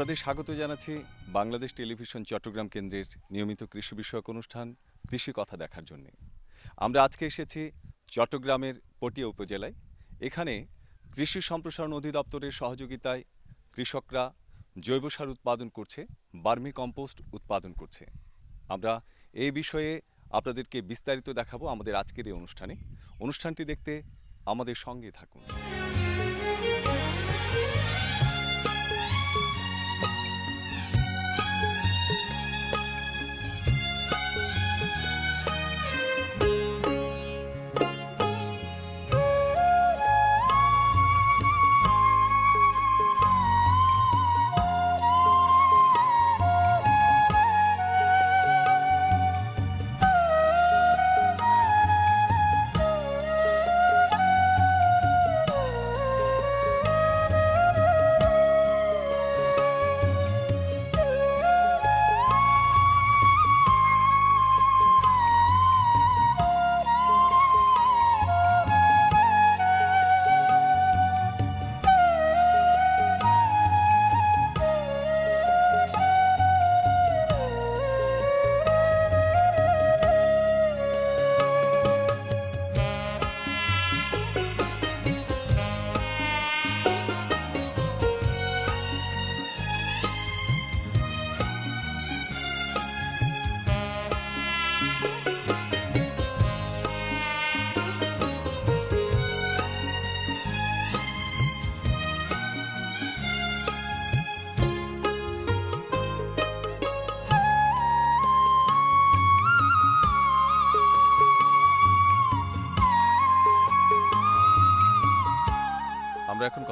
আপনাদের স্বাগত জানাচ্ছি বাংলাদেশ টেলিভিশন চট্টগ্রাম কেন্দ্রের নিয়মিত কৃষি বিষয়ক অনুষ্ঠান, কৃষি কথা দেখার জন্য। আমরা আজকে এসেছি চট্টগ্রামের পটিয়া উপজেলায়। এখানে কৃষি সম্প্রসারণ অধিদপ্তরের সহযোগিতায় কৃষকরা জৈব সার উৎপাদন করছে, বার্মি কম্পোস্ট উৎপাদন করছে। আমরা এই বিষয়ে আপনাদেরকে বিস্তারিত দেখাবো আমাদের আজকের এই অনুষ্ঠানে। অনুষ্ঠানটি দেখতে আমাদের সঙ্গে থাকুন।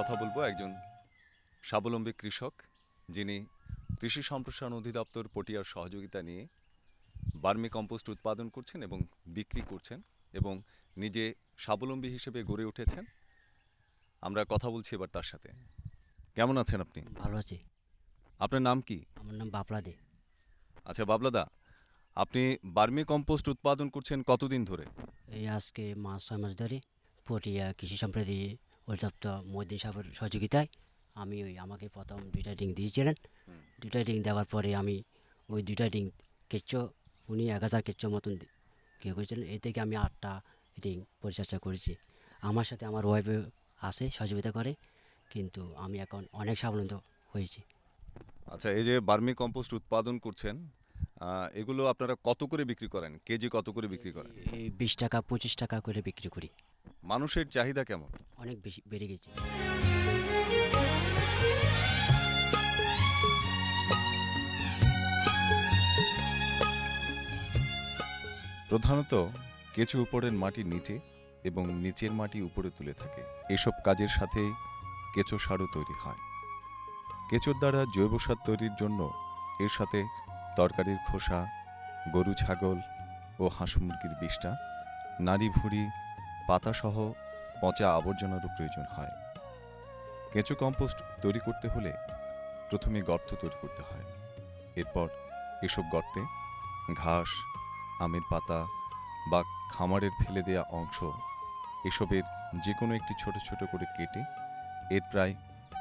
কথা বলব একজন স্বাবলম্বী কৃষক যিনি কৃষি সম্প্রসারণ অধিদপ্তর পটিয়ার সহযোগিতা নিয়ে বার্মি কম্পোস্ট উৎপাদন করছেন এবং বিক্রি করছেন এবং নিজে স্বাবলম্বী হিসেবে গড়ে উঠেছেন। আমরা কথা বলছি এবার তার সাথে। কেমন আছেন আপনি? ভালো আছি। আপনার নাম কি? আমার নাম বাবলা দে। আচ্ছা বাবলাদা আপনি বার্মি কম্পোস্ট উৎপাদন করছেন কতদিন ধরে? এই আজকে মাস ছয় মাস ধরে পটিয়া কৃষি সম্প্রতি অধিদপ্তর মদিন সাহেবের সহযোগিতায় আমি ওই আমাকে প্রথম দুইটা ডিং দিয়েছিলেন। দুইটা ডিং দেওয়ার পরে আমি ওই দুইটা ডিং কেঁচো উনি এক হাজার কেঁচো মতন কে করেছিলেন। এই থেকে আমি আটটা ডিং পরিচর্যা করেছি। আমার সাথে আমার ওয়াইফে আসে সহযোগিতা করে কিন্তু আমি এখন অনেক স্বাবলম্বী হয়েছি। আচ্ছা এই যে বার্মি কম্পোস্ট উৎপাদন করছেন এগুলো আপনারা কত করে বিক্রি করেন? কেজি কত করে বিক্রি করেন? এই বিশ টাকা পঁচিশ টাকা করে বিক্রি করি। মানুষের চাহিদা কেমন? অনেক বেশি বেড়ে গেছে। প্রধানত কেঁচো উপরের মাটি নিচে এবং নিচের মাটি উপরে তুলে থাকে। এসব কাজের সাথে কেঁচো সারও তৈরি হয়। কেঁচোর দ্বারা জৈব সার তৈরির জন্য এর সাথে তরকারির খোসা গরু ছাগল ও হাঁস মুরগির বিষ্ঠা নাড়ি ভুঁড়ি পাতাসহ পচা আবর্জনারও প্রয়োজন হয়। কেঁচো কম্পোস্ট তৈরি করতে হলে প্রথমে গর্ত তৈরি করতে হয়। এরপর এসব গর্তে ঘাস, আমের পাতা বা খামারের ফেলে দেয়া অংশ এসবের যে কোনো একটি ছোট ছোট করে কেটে এর প্রায়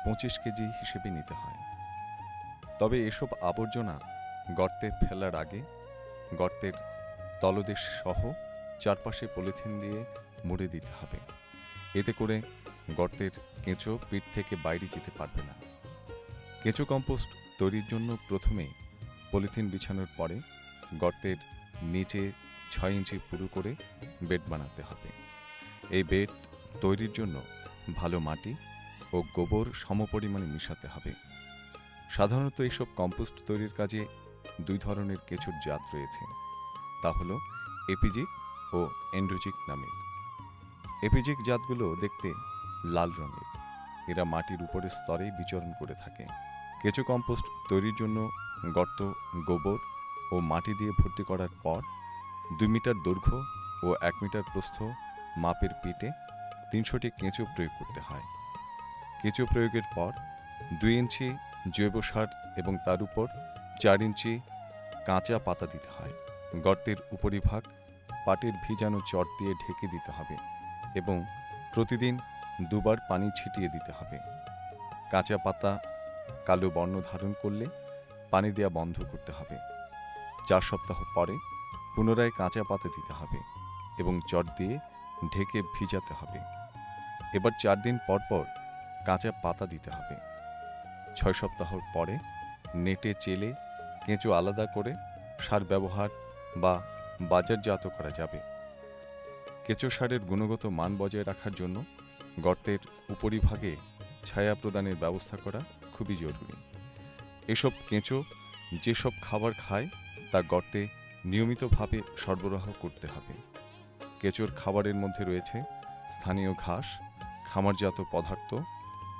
পঁচিশ কেজি হিসেবে নিতে হয়। তবে এসব আবর্জনা গর্তে ফেলার আগে গর্তের তলদেশ সহ চারপাশে পলিথিন দিয়ে মুড়ে দিতে হবে। এতে করে গর্তের কেঁচো পিঠ থেকে বাইরে যেতে পারবে না। কেঁচো কম্পোস্ট তৈরির জন্য প্রথমে পলিথিন বিছানোর পরে গর্তের নিচে ছয় ইঞ্চি পুরু করে বেড বানাতে হবে। এই বেড তৈরির জন্য ভালো মাটি ও গোবর সমপরিমাণে মিশাতে হবে। সাধারণত এইসব কম্পোস্ট তৈরির কাজে দুই ধরনের কেঁচোর জাত রয়েছে। তা হলো এপিজিক ও এন্ড্রোজিক নামের। এপিজিক জাতগুলো দেখতে লাল রঙের। এরা মাটির উপরের স্তরে বিচরণ করে থাকে। কেঁচো কম্পোস্ট তৈরির জন্য গর্ত, গোবর ও মাটি দিয়ে ভর্তি করার পর দুই মিটার দৈর্ঘ্য ও এক মিটার প্রস্থ মাপের পিঠে তিনশোটি কেঁচো প্রয়োগ করতে হয়। কেঁচো প্রয়োগের পর দুই ইঞ্চি জৈব সার এবং তার উপর চার ইঞ্চি কাঁচা পাতা দিতে হয়। গর্তের উপরিভাগ পাটের ভিজানো চট দিয়ে ঢেকে দিতে হবে। এবং প্রতিদিন দুবার পানি ছিটিয়ে দিতে হবে। কাঁচা পাতা কালো বর্ণ ধারণ করলে পানি দেওয়া বন্ধ করতে হবে। চার সপ্তাহ পরে পুনরায় কাঁচা পাতা দিতে হবে এবং চট দিয়ে ঢেকে ভিজাতে হবে। এবার চার দিন পর পর কাঁচা পাতা দিতে হবে। ছয় সপ্তাহ পরে নেটে চেলে কেঁচো আলাদা করে সার ব্যবহার বা বাজারজাত করা যাবে। কেঁচো সারের গুণগত মান বজায় রাখার জন্য গর্তের উপরিভাগে ছায়া প্রদানের ব্যবস্থা করা খুবই জরুরি। এসব কেঁচো যেসব খাবার খায়, তা গর্তে নিয়মিতভাবে সরবরাহ করতে হবে। কেঁচোর খাবারের মধ্যে রয়েছে স্থানীয় ঘাস, খামারজাত পদার্থ,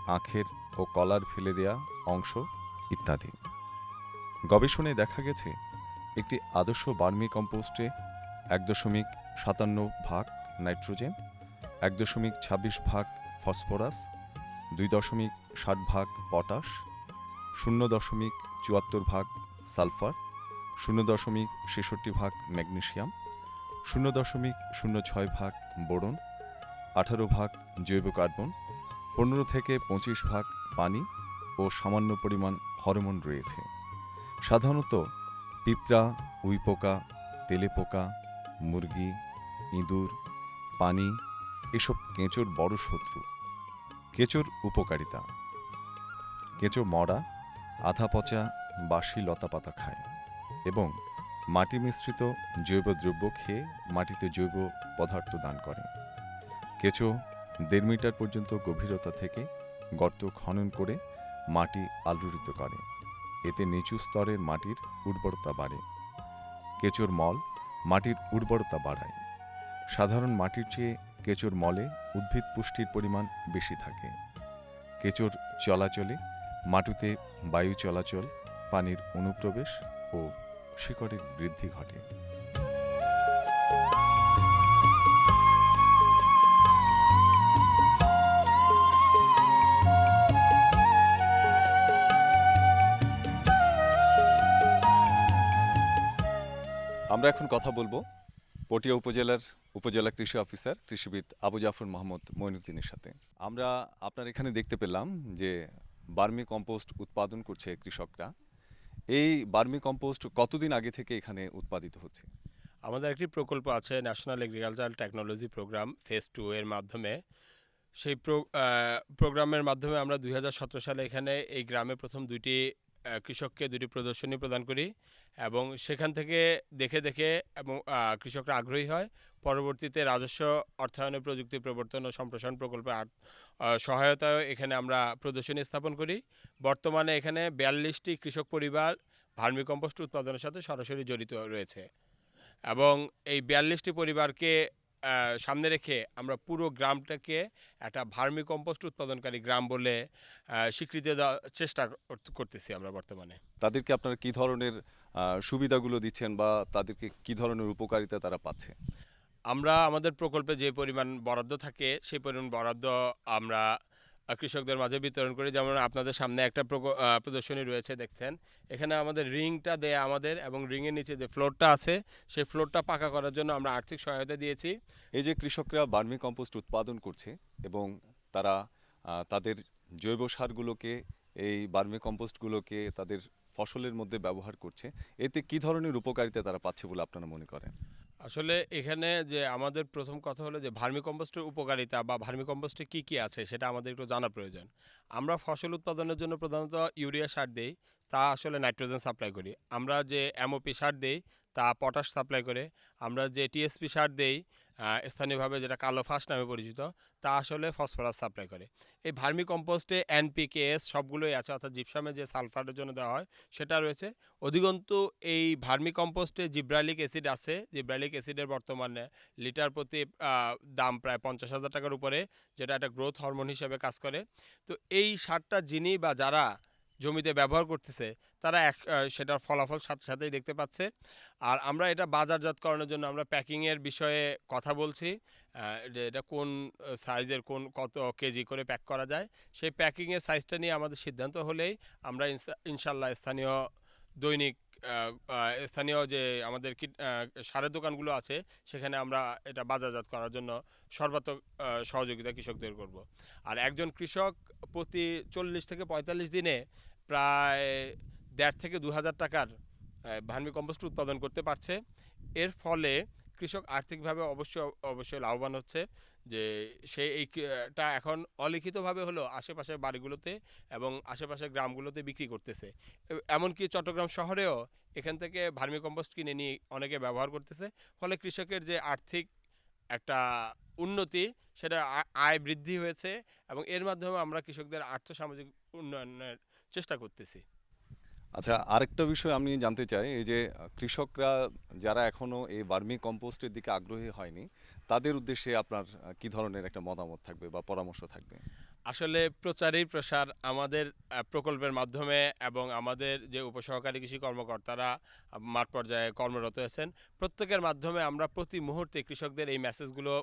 আখের ও কলার ফেলে দেয়া অংশ ইত্যাদি। গবেষণায় দেখা গেছে, একটি আদর্শ বার্মি কম্পোস্টে এক দশমিক সাতান্ন ভাগ নাইট্রোজেন, এক দশমিক ছাব্বিশ ভাগ ফসফরাস, দুই দশমিক ষাট ভাগ পটাশ, শূন্য দশমিক চুয়াত্তর ভাগ সালফার, শূন্য দশমিক ছেষট্টি ভাগ ম্যাগনেশিয়াম শূন্য দশমিক শূন্য ছয় ভাগ বোরন, আঠারো ভাগ জৈব কার্বন, পনেরো থেকে পঁচিশ ভাগ পানি ও সামান্য পরিমাণ হরমোন রয়েছে। সাধারণত পিঁপড়া, উইপোকা, তেলেপোকা, মুরগি ইঁদুর, পানি, এসব কেঁচোর বড় শত্রু। কেঁচোর উপকারিতা। কেঁচো মরা, আধা পচা, বাসি লতাপাতা খায় এবং মাটি মিশ্রিত জৈব দ্রব্য খেয়ে মাটিতে জৈব পদার্থ দান করে। কেঁচো দেড় মিটার পর্যন্ত গভীরতা থেকে গর্ত খনন করে মাটি আলোড়িত করে। এতে নিচু স্তরের মাটির উর্বরতা বাড়ে। কেঁচোর মল মাটির উর্বরতা বাড়ায়। সাধারণ মাটির চেয়ে কেঁচোর মলে উদ্ভিদ পুষ্টির পরিমাণ বেশি থাকে। কেঁচোর চলাচলে মাটিতে বায়ু চলাচল, পানির অনুপ্রবেশ ও শিকড়ের বৃদ্ধি ঘটে। আমরা এখন কথা বলব পটিয়া উপজেলার উপজেলা কৃষি অফিসার কৃষিবিদ আবু জাফর মোহাম্মদ মইনুদ্দিনের সাথে। আমরা আপনার এখানে দেখতে পেলাম যে বার্মি কম্পোস্ট উৎপাদন করছে কৃষকরা। এই বার্মি কম্পোস্ট কতদিন আগে থেকে এখানে উৎপাদিত হচ্ছে? আমাদের একটি প্রকল্প আছে national agricultural technology programme phase two এর মাধ্যমে। সেই প্রোগ্রামের মাধ্যমে আমরা দুই হাজার সতেরো সালে এখানে এই গ্রামে প্রথম দুইটি কৃষককে দুটি প্রদর্শনী প্রদান করি এবং সেখান থেকে দেখে দেখে এবং কৃষকরা আগ্রহী হয়। পরবর্তীতে রাজস্ব অর্থায়নে প্রযুক্তি প্রবর্তন ও সম্প্রসারণ প্রকল্পে সহায়তায় এখানে আমরা প্রদর্শনী স্থাপন করি। বর্তমানে এখানে বিয়াল্লিশটি কৃষক পরিবার ভার্মি কম্পোস্ট উৎপাদনের সাথে সরাসরি জড়িত রয়েছে এবং এই বিয়াল্লিশটি পরিবারকে সামনে রেখে আমরা পুরো গ্রামটাকে একটা ভার্মি কম্পোস্ট উৎপাদনকারী গ্রাম বলে স্বীকৃতি দেওয়ার চেষ্টা কর- করতেছি আমরা বর্তমানে। তাদেরকে আপনারা কি ধরনের সুবিধাগুলো দিচ্ছেন বা তাদেরকে কি ধরনের উপকারিতা তারা পাচ্ছে? আমরা আমাদের প্রকল্পে যে পরিমাণ বরাদ্দ থাকে সেই পরিমাণ বরাদ্দ আমরা কৃষকদের মাঝে বিতরণ করি। যেমন আপনাদের সামনে একটা প্রদর্শনী রয়েছে, দেখছেন। এখানে আমাদের রিংটা দেয়া আমাদের এবং রিংয়ের নিচে যে ফ্লোরটা আছে সেই ফ্লোরটা পাকা করার জন্য আমরা আর্থিক সহায়তা দিয়েছি। এই যে কৃষকরা বার্মি কম্পোস্ট উৎপাদন করছে এবং তারা তাদের জৈব সারগুলোকে, এই বার্মি কম্পোস্টগুলোকে তাদের ফসলের মধ্যে ব্যবহার করছে, এতে কি ধরনের উপকারিতা তারা পাচ্ছে বলে আপনারা মনে করেন? আসলে এখানে যে আমাদের প্রথম কথা হলো যে ভার্মি কম্পোস্টের উপকারিতা বা ভার্মি কম্পোস্টে কী কী আছে সেটা আমাদের একটু জানা প্রয়োজন। আমরা ফসল উৎপাদনের জন্য প্রধানত ইউরিয়া সার দিই, তা আসলে নাইট্রোজেন সাপ্লাই করি। আমরা যে এমওপি সার দিই, তা পটাশ সাপ্লাই করে। আমরা যে টিএসপি সার দেই স্থানীয়ভাবে যেটা কালো ফাঁস নামে পরিচিত, তা আসলে ফসফরাস সাপ্লাই করে। এই ভার্মি কম্পোস্টে এনপিকেএস সবগুলোই আছে, অর্থাৎ জিপসামে যে সালফারের জন্য দেওয়া হয়, সেটা রয়েছে। অধিকন্তু এই ভার্মি কম্পোস্টে জিব্রালিক অ্যাসিড আছে জিব্রালিক অ্যাসিডের বর্তমানে লিটার প্রতি দাম প্রায় পঞ্চাশ হাজার টাকার উপরে, যেটা একটা গ্রোথ হরমোন হিসেবে কাজ করে। তো এই সারটা যিনি বা যারা জমিতে ব্যবহার করতেছে, তারা এক সেটার ফলাফল সাথে সাথেই দেখতে পাচ্ছে। আর আমরা এটা বাজারজাতকরণের জন্য আমরা প্যাকিংয়ের বিষয়ে কথা বলছি যে এটা কোন সাইজের কোন, কত কেজি করে প্যাক করা যায়। সেই প্যাকিংয়ের সাইজটা নিয়ে আমাদের সিদ্ধান্ত হলেই আমরা ইনশাল্লাহ স্থানীয় দৈনিক স্থানীয় যে আমাদের সারের দোকানগুলো আছে, সেখানে আমরা এটা বাজারজাত করার জন্য সর্বাত্মক সহযোগিতা কৃষকদের করব। আর একজন কৃষক প্রতি চল্লিশ থেকে পঁয়তাল্লিশ দিনে প্রায় দেড় থেকে দু হাজার টাকার ভার্মি কম্পোস্ট উৎপাদন করতে পারছে। এর ফলে কৃষক আর্থিকভাবে অবশ্যই অবশ্যই লাভবান হচ্ছে, যে সে এইটা এখন অলিখিতভাবে হলো আশেপাশের বাড়িগুলোতে এবং আশেপাশের গ্রামগুলোতে বিক্রি করতেছে। এমনকি চট্টগ্রাম শহরেও এখান থেকে ভার্মি কম্পোস্ট কিনে নিয়ে অনেকে ব্যবহার করতেছে, ফলে কৃষকের যে আর্থিক একটা উন্নতি, সেটা আয় বৃদ্ধি হয়েছে এবং এর মাধ্যমে আমরা কৃষকদের আর্থসামাজিক উন্নয়নের চেষ্টা করতেছি। আচ্ছা আরেকটা বিষয় আমি জানতে চাই, এই যে, কৃষকরা যারা এখনও এই ভার্মি কম্পোস্টের দিকে আগ্রহী হয়নি, তাদের উদ্দেশ্যে আপনার কি ধরনের একটা মতামত থাকবে বা পরামর্শ থাকবে? আসলে প্রচারই প্রসার আমাদের প্রকল্পের মাধ্যমে এবং আমাদের যে উপসহকারী কৃষি কর্মকর্তারা মাঠ পর্যায়ে কর্মরত আছেন, প্রত্যেকের মাধ্যমে আমরা প্রতি মুহূর্তে কৃষকদের এই মেসেজগুলো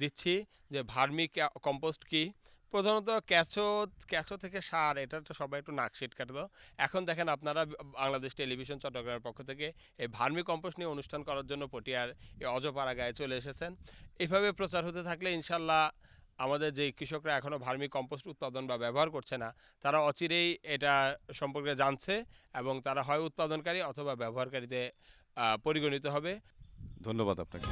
দিচ্ছি যে ভার্মি কম্পোস্ট কি? প্রধানত ক্যাচো ক্যাচো থেকে সার, এটা তো সবাই একটু নাকশিট কাটে দাও এখন দেখেন আপনারা বাংলাদেশ টেলিভিশন চট্টগ্রামের পক্ষ থেকে এই ভার্মি কম্পোস্ট নিয়ে অনুষ্ঠান করার জন্য পটিয়ার অজপাড়া গায়ে চলে এসেছেন। এইভাবে প্রচার হতে থাকলে ইনশাল্লাহ আমাদের যে কৃষকরা এখনও ভার্মি কম্পোস্ট উৎপাদন বা ব্যবহার করছে না, তারা অচিরেই এটা সম্পর্কে জানছে এবং তারা হয় উৎপাদনকারী অথবা ব্যবহারকারীতে পরিগণিত হবে। ধন্যবাদ আপনাকে।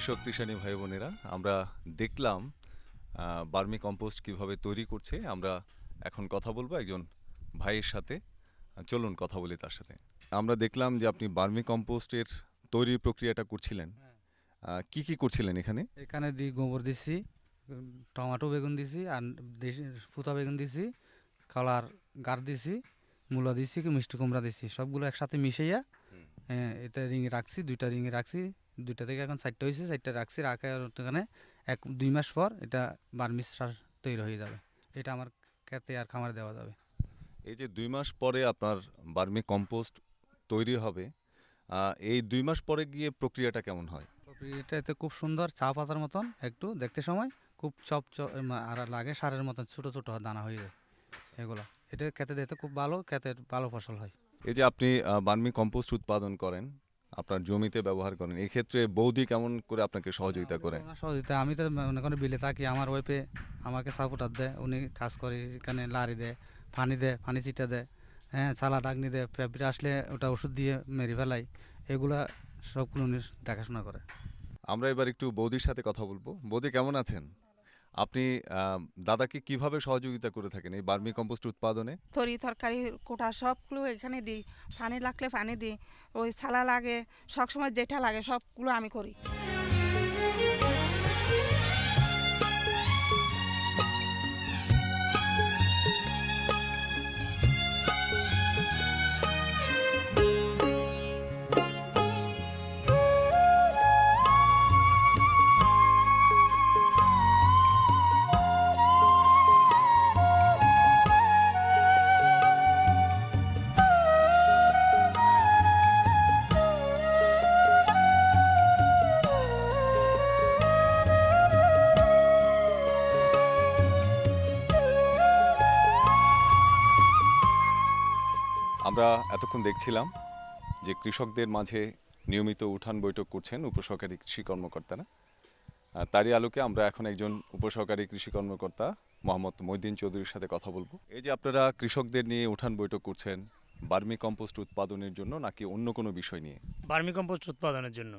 কৃষক কৃষাণী ভাই বোনেরা আমরা দেখলাম বার্মি কম্পোস্ট কীভাবে তৈরি করছে। আমরা এখন কথা বলব একজন ভাইয়ের সাথে। চলুন কথা বলি তার সাথে। আমরা দেখলাম যে আপনি বার্মি কম্পোস্টের তৈরির প্রক্রিয়াটা করছিলেন। আহ, কি কি করছিলেন এখানে? এখানে দি গোবর দিছি টমাটো বেগুন দিছি আর ফুতা বেগুন দিছি কলার গার দিছি মূলা দিছি কি মিষ্টি কুমড়া দিছি। সবগুলো একসাথে মিশাইয়া হ্যাঁ এটা রিঙে রাখছি দুইটা রিঙে রাখছি দুইটা থেকে এখন চারটা হয়েছে চারটা রাখছি রাখে আর ওখানে এক দুই মাস পর এটা বার্মিস সার তৈরি হয়ে যাবে। এটা আমার খেতে আর খামারে দেওয়া যাবে। এই যে দুই মাস পরে আপনার বার্মি কম্পোস্ট তৈরি হবে এই দুই মাস পরে গিয়ে প্রক্রিয়াটা কেমন হয়? প্রক্রিয়াটা এতে খুব সুন্দর চা পাতার মতন একটু দেখতে সময় খুব চপ আর লাগে সারের মতন ছোট ছোট দানা হয়ে যায় এগুলো। এটা খেতে দিতে খুব ভালো খেতে ভালো ফসল হয়। এই যে আপনি বার্মি কম্পোস্ট উৎপাদন করেন আপনার জমিতে ব্যবহার করেন এই ক্ষেত্রে বৌদি কেমন করে আপনাকে সহযোগিতা করে? সহযোগিতা আমি তো মনে করেন বিলে থাকি আমার ওয়েপে আমাকে সাপোর্টার দেয় উনি কাজ করে এখানে লারি দেয় ফানি দেয় ফানি চিটা দেয় হ্যাঁ চালা ডাকনি দেয় পেঁপড়ে আসলে ওটা ওষুধ দিয়ে মেরে ফেলাই এগুলা সবগুলো উনি দেখাশোনা করে। আমরা এবার একটু বৌদির সাথে কথা বলব। বৌদি কেমন আছেন? আপনি দাদাকে কীভাবে সহযোগিতা করে থাকেন এই বার্মি কম্পোস্ট উৎপাদনে? তরি তরকারি, কোটা সবগুলো এখানে দিই। পানি লাগলে পানি দিই। ওই সালা লাগে, সবসময় যেটা লাগে সবগুলো আমি করি। আমরা এতক্ষণ দেখছিলাম যে কৃষকদের মাঝে নিয়মিত উঠান বৈঠক করছেন উপসহকারী কৃষি কর্মকর্তারা। তারই আলোকে আমরা এখন একজন উপসহকারী কৃষি কর্মকর্তা মোহাম্মদ মইদিন চৌধুরীর সাথে কথা বলব। এই যে আপনারা কৃষকদের নিয়ে উঠান বৈঠক করছেন বার্মি কম্পোস্ট উৎপাদনের জন্য নাকি অন্য কোনো বিষয় নিয়ে? ভার্মি কম্পোস্ট উৎপাদনের জন্য।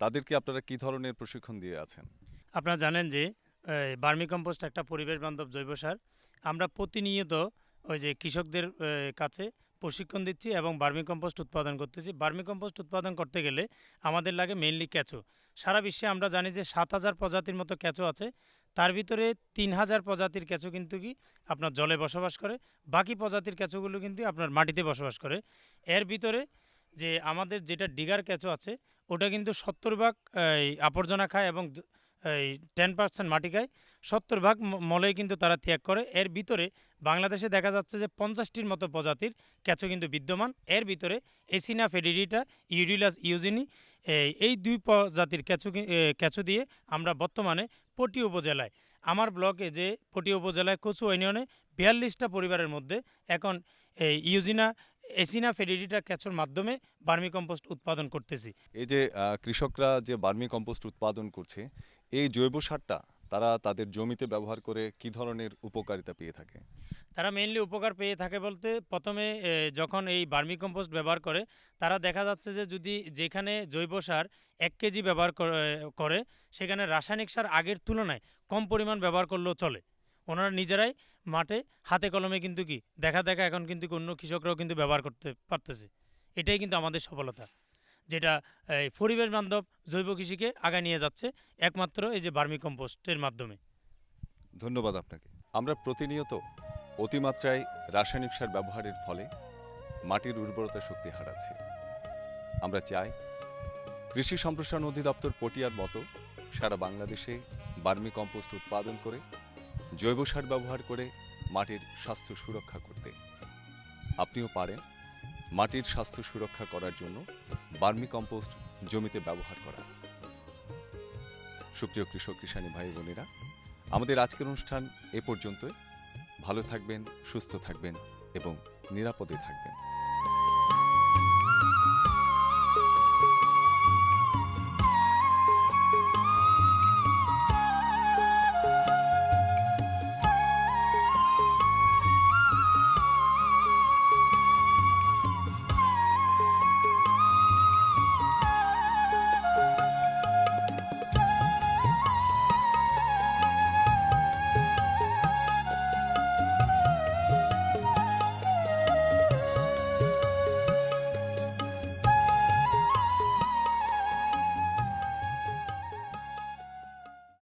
তাদেরকে আপনারা কি ধরনের প্রশিক্ষণ দিয়ে আছেন? আপনারা জানেন যে বার্মি কম্পোস্ট একটা পরিবেশ বান্ধব জৈব সার। আমরা প্রতিনিয়ত ওই যে কৃষকদের কাছে প্রশিক্ষণ দিচ্ছি এবং বার্মি কম্পোস্ট উৎপাদন করতেছি। বার্মি কম্পোস্ট উৎপাদন করতে গেলে আমাদের লাগে মেইনলি কেঁচো। সারা বিশ্বে আমরা জানি যে সাত হাজার প্রজাতির মতো কেঁচো আছে। তার ভিতরে তিন হাজার প্রজাতির কেঁচো কিন্তু কি আপনার জলে বসবাস করে। বাকি প্রজাতির কেঁচোগুলো কিন্তু আপনার মাটিতে বসবাস করে। এর ভিতরে যে আমাদের যেটা ডিগার কেঁচো আছে, ওটা কিন্তু সত্তর ভাগ আবর্জনা খায় এবং এই টেন পার্সেন্ট মাটি খায় সত্তর ভাগ ম- মলয় কিন্তু তারা ত্যাগ করে। এর ভিতরে বাংলাদেশে দেখা যাচ্ছে যে পঞ্চাশটির মতো প্রজাতির কেঁচো কিন্তু বিদ্যমান। এর ভিতরে এসিনা ফেডিরিটা ইউরিলাস ইউজিনি এই- দুই প্রজাতির কেঁচো কি- এ, কেঁচো দিয়ে আমরা বর্তমানে পটি উপজেলায়। আমার ব্লকে যে পটি উপজেলায় কচু ইউনিয়নে বিয়াল্লিশটা পরিবারের মধ্যে এখন এই ইউজিনা এসিনা ফেডিরিটা কেঁচোর মাধ্যমে বার্মি কম্পোস্ট উৎপাদন করতেছি। এই যে কৃষকরা যে বার্মি কম্পোস্ট উৎপাদন করছে এই জৈব সারটা তারা তাদের জমিতে ব্যবহার করে কি ধরনের উপকারিতা পেয়ে থাকে? তারা মেইনলি উপকার পেয়ে থাকে বলতে প্রথমে যখন এই বার্মি কম্পোস্ট ব্যবহার করে তারা দেখা যাচ্ছে যে যদি যেখানে জৈব সার এক কেজি ব্যবহার করে সেখানে রাসায়নিক সার আগের তুলনায় কম পরিমাণ ব্যবহার করলেও চলে। ওনারা নিজেরাই মাঠে, হাতে কলমে কিন্তু কি, দেখা দেখা এখন কিন্তু অন্য কৃষকরাও কিন্তু ব্যবহার করতে পারতেছে। এটাই কিন্তু আমাদের সফলতা, যেটা, এই পরিবেশ বান্ধব জৈব কৃষিকে আগায় নিয়ে যাচ্ছে একমাত্র এই যে বার্মি কম্পোস্টের মাধ্যমে। ধন্যবাদ আপনাকে। আমরা প্রতিনিয়ত অতিমাত্রায় রাসায়নিক সার ব্যবহারের ফলে মাটির উর্বরতা শক্তি হারাচ্ছে। আমরা চাই কৃষি সম্প্রসারণ অধিদপ্তর পটিয়ার মতো সারা বাংলাদেশে বার্মি কম্পোস্ট উৎপাদন করে জৈব সার ব্যবহার করে মাটির স্বাস্থ্য সুরক্ষা করতে। আপনিও পারেন মাটির স্বাস্থ্য সুরক্ষা করার জন্য বার্মি কম্পোস্ট জমিতে ব্যবহার করা। সুপ্রিয় কৃষক কৃষাণী ভাই বোনেরা, আমাদের আজকের অনুষ্ঠান এ পর্যন্ত ভালো থাকবেন, সুস্থ থাকবেন এবং নিরাপদে থাকবেন।